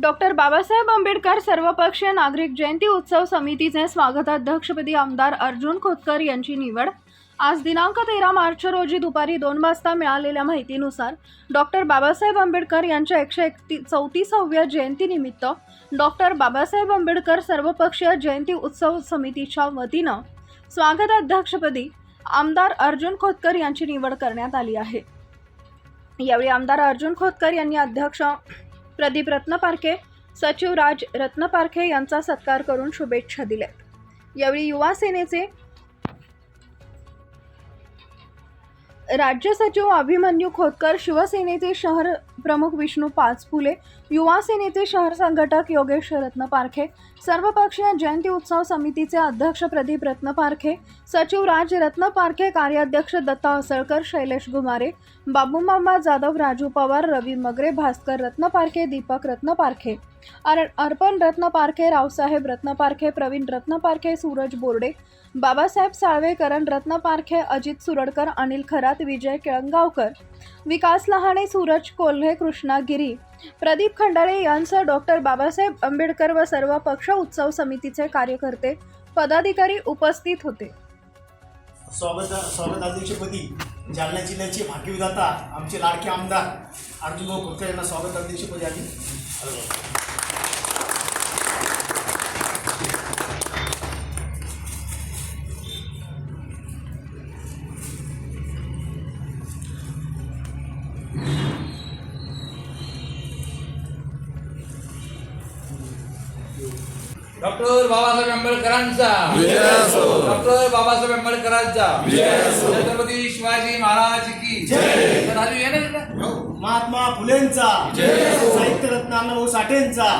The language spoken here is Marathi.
डॉक्टर बाबासाहेब आंबेडकर सर्वपक्षीय नागरिक जयंती उत्सव समितीचे स्वागताध्यक्षपदी आमदार अर्जुन खोतकर यांची निवड. आज दिनांक तेरा मार्च रोजी दुपारी दोन वाजता मिळालेल्या माहितीनुसार डॉक्टर बाबासाहेब आंबेडकर यांच्या एकशे एकती चौतीसाव्या जयंतीनिमित्त डॉक्टर बाबासाहेब आंबेडकर सर्वपक्षीय जयंती उत्सव समितीच्या वतीनं स्वागताध्यक्षपदी आमदार अर्जुन खोतकर यांची निवड करण्यात आली आहे. यावेळी आमदार अर्जुन खोतकर यांनी अध्यक्ष प्रदीप रत्नपारखे सचिव राज रत्नपारखे यांचा सत्कार करून शुभेच्छा दिल्या यावेळी युवा सेनेचे राज्य सचिव अभिमन्यू खोतकर शिवसेनेचे शहर प्रमुख विष्णू पाचफुले युवा सेनेचे शहर संघटक योगेश रत्नपारखे सर्वपक्षीय जयंती उत्सव समितीचे अध्यक्ष प्रदीप रत्नपारखे सचिव राज रत्नपारखे कार्याध्यक्ष दत्ता असळकर शैलेश गुमारे बाबूमामा जाधव राजू पवार रवी मगरे भास्कर रत्नपारखे दीपक रत्नपारखे अर अर्पण रत्नपारखे रावसाहेब रत्नपारखे प्रवीण रत्नपारखे सूरज बोर्डे बाबासाहेब साळवे करण रत्नपारखे अजित सुरडकर अनिल खरात विजय केळंगावकर विकास लहाणे सूरज कोल्हे कृष्णा गिरी प्रदीप खंडाळे यांसह डॉक्टर बाबासाहेब आंबेडकर व सर्व पक्ष उत्सव समितीचे कार्यकर्ते पदाधिकारी उपस्थित होते. स्वागत स्वागत अध्यक्षपदी जालना जिल्ह्याचे भाग्यविधाता आमचे लाडके आमदार अर्जुनभाऊ खोतकर यांना स्वागत अध्यक्षपदी आम्ही you. डॉक्टर बाबासाहेब आंबेडकरांचा. डॉक्टर बाबासाहेब आंबेडकरांचा. छत्रपती शिवाजी महाराज की. महात्मा फुलेंचा. साहित्यरत्न अण्णाभाऊ साठेंचा.